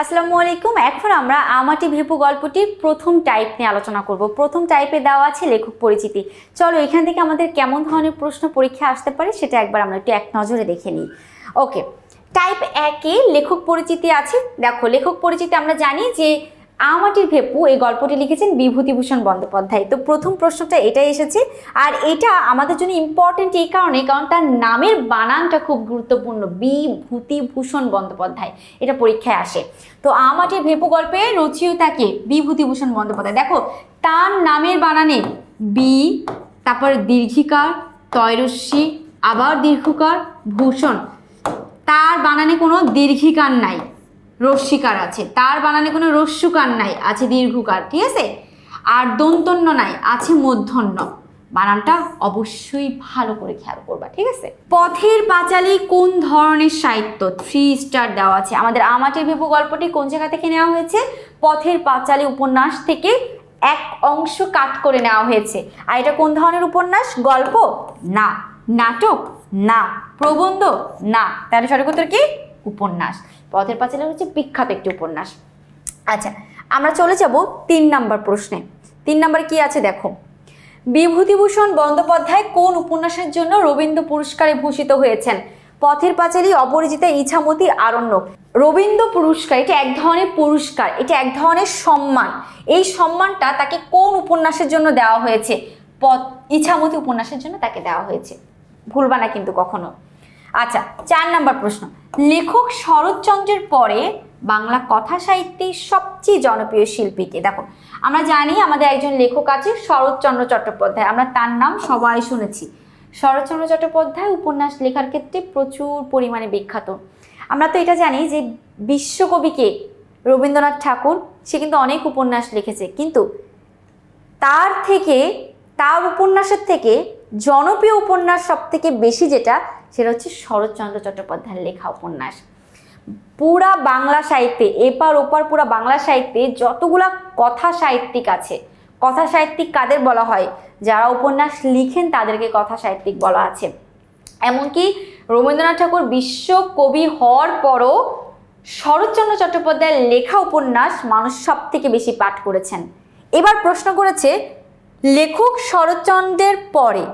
আসসালামু আলাইকুম। এখন আমরা আমাটি ভেপু গল্পটির প্রথম টাইপ নিয়ে আলোচনা করব। প্রথম টাইপে দেওয়া আছে লেখক পরিচিতি। চলো এখান থেকে আমাদের কেমন ধরনের প্রশ্ন পরীক্ষা আসতে পারে সেটা একবার আমরা একটু এক নজরে দেখে নিই। ওকে টাইপ একে লেখক পরিচিতি আছে। দেখো, লেখক পরিচিতি আমরা জানি যে আমাটির ভেপু এই গল্পটি লিখেছেন বিভূতিভূষণ বন্দ্যোপাধ্যায়। তো প্রথম প্রশ্নটা এটাই এসেছে, আর এটা আমাদের জন্য ইম্পর্টেন্ট এই কারণে, কারণ তার নামের বানানটা খুব গুরুত্বপূর্ণ, বিভূতিভূষণ বন্দ্যোপাধ্যায়। এটা পরীক্ষায় আসে। তো আমাটির ভেপু গল্পে রচয়িতাকে বিভূতিভূষণ বন্দ্যোপাধ্যায়। দেখো, তার নামের বানানে বি, তারপর দীর্ঘিকার তয়রস্যি আবার দীর্ঘকার, ভূষণ। তার বানানে কোনো দীর্ঘিকার নাই। রস্যিকার আছে। তার বানানে কোনো রস্যুকার নাই, আছে দীর্ঘকার ঠিক আছে? আর দন্তন্য নাই, আছে মধ্যন্য বানানটা অবশ্যই ভালো করে খেয়াল করবা, ঠিক আছে? পথের পাঁচালী কোন ধরনের সাহিত্য? থ্রি স্টার দেওয়া আছে। আমাদের আমাটির ভেপু গল্পটি কোন জায়গা থেকে নেওয়া হয়েছে? পথের পাঁচালী উপন্যাস থেকে এক অংশ কাট করে নেওয়া হয়েছে। আর এটা কোন ধরনের উপন্যাস? গল্প? না। নাটক? না। প্রবন্ধ? না। তাহলে সঠিক উত্তর কি? উপন্যাস। পথের পাঁচালী হচ্ছে বিখ্যাত একটি উপন্যাস। আচ্ছা আমরা চলে যাব তিন নাম্বার প্রশ্নে। তিন নাম্বার কি আছে দেখো? বিভূতিভূষণ বন্দ্যোপাধ্যায় কোন উপন্যাসের জন্য রবীন্দ্র পুরস্কারে ভূষিত হয়েছেন? পথের পাঁচালী, অপরিচিতা, ইছামতি আরণ্যক রবীন্দ্র পুরস্কার, এটা এক ধরনের পুরস্কার, এটা এক ধরনের সম্মান। এই সম্মানটা তাকে কোন উপন্যাসের জন্য দেওয়া হয়েছে? পথ, ইছামতি উপন্যাসের জন্য তাকে দেওয়া হয়েছে। ভুলবা না কিন্তু কখনো। আচ্ছা চার নাম্বার প্রশ্ন। লেখক শরৎচন্দ্রের পরে বাংলা কথা সাহিত্যের সবচেয়ে জনপ্রিয় শিল্পীকে। দেখো, আমরা জানি আমাদের একজন লেখক আছে শরৎচন্দ্র চট্টোপাধ্যায়, আমরা তার নাম সবাই শুনেছি। শরৎচন্দ্র চট্টোপাধ্যায় উপন্যাস লেখার ক্ষেত্রে প্রচুর পরিমাণে বিখ্যাত। আমরা তো এটা জানি যে বিশ্বকবিকে রবীন্দ্রনাথ ঠাকুর, সে কিন্তু অনেক উপন্যাস লিখেছে, কিন্তু তার থেকে, তার উপন্যাসের থেকে জনপ্রিয় উপন্যাস সব থেকে বেশি যেটা সেটা হচ্ছে শরৎচন্দ্র চট্টোপাধ্যায়ের লেখা উপন্যাস। পুরা বাংলা সাহিত্যে, এপার ওপার পুরা বাংলা সাহিত্যে যতগুলা কথা সাহিত্যিক আছে, কথা সাহিত্যিক কাদের বলা হয়? যারা উপন্যাস লিখেন তাদেরকে কথা সাহিত্যিক বলা আছে। এমনকি রবীন্দ্রনাথ ঠাকুর বিশ্ব কবি হওয়ার পরও শরৎচন্দ্র চট্টোপাধ্যায়ের লেখা উপন্যাস মানুষ সব থেকে বেশি পাঠ করেছেন। এবার প্রশ্ন করেছে, লেখক শরৎচন্দ্রের পরে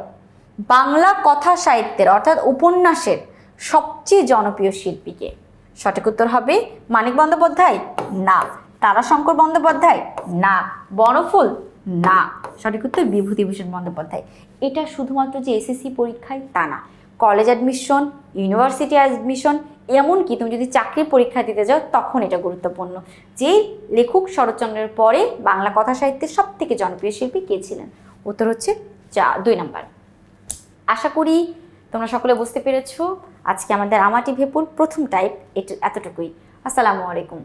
বাংলা কথা সাহিত্যের, অর্থাৎ উপন্যাসের সবচেয়ে জনপ্রিয় শিল্পীকে। সঠিক উত্তর হবে মানিক বন্দ্যোপাধ্যায়, না। তারাশঙ্কর বন্দ্যোপাধ্যায়, না। বনফুল, না। সঠিক উত্তর বিভূতিভূষণ বন্দ্যোপাধ্যায়। এটা শুধুমাত্র যে এসএসসি পরীক্ষায় তা না। কলেজ অ্যাডমিশন ইউনিভার্সিটি অ্যাডমিশন এমনকি তুমি যদি চাকরির পরীক্ষা দিতে যাও, তখন এটা গুরুত্বপূর্ণ। যে লেখক শরৎচন্দ্রের পরে বাংলা কথা সাহিত্যের সব থেকে জনপ্রিয় শিল্পী কে ছিলেন? উত্তর হচ্ছে চা দুই নাম্বার। আশা করি তোমরা সকলে বুঝতে পেরেছ। আজকে আমাদের আমাটি ভেপুর প্রথম টাইপ এটা এতটুকুই। আসসালামু আলাইকুম।